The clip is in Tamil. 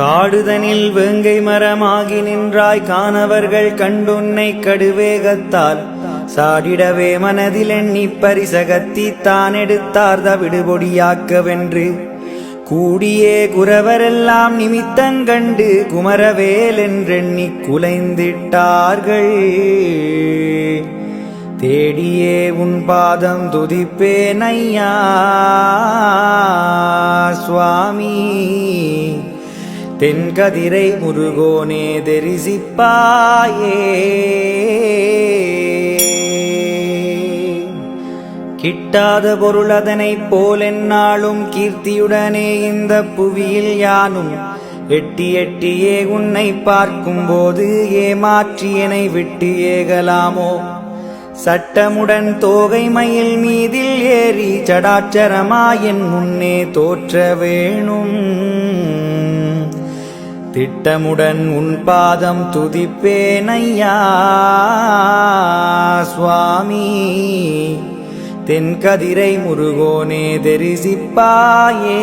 காடுதனில் வேங்கை மரமாகி நின்றாய் காணவர்கள் கண்டுன்னை கடுவேகத்தால். சாடிடவே மனதில் எண்ணி பரிசகத்தி தான் எடுத்தார் தவிடுபொடியாக்கவென்று கூடியே குறவரெல்லாம் நிமித்தங்கண்டு குமரவேல் என்றெண்ணி குலைந்திட்டார்கள். தேடியே உன் பாதம் துதிப்பேன் ஐயா சுவாமி. தென்கதிரை முருகோனே தெரிசிப்பாயே கிட்டாத பொருள் அதனைப் கீர்த்தியுடனே இந்த புவியில் யானும் எட்டி எட்டியே உன்னை பார்க்கும்போது ஏமாற்றியனை என்னை விட்டு ஏகலாமோ? சட்டமுடன் தோகை மயில் மீதில் ஏறி சடாச்சரமாயன் முன்னே தோற்ற வேணும். திட்டமுடன் உன் பாதம் துதிப்பேனையா சுவாமி தென்கதிரை முருகோனே தெரிசிப்பாயே.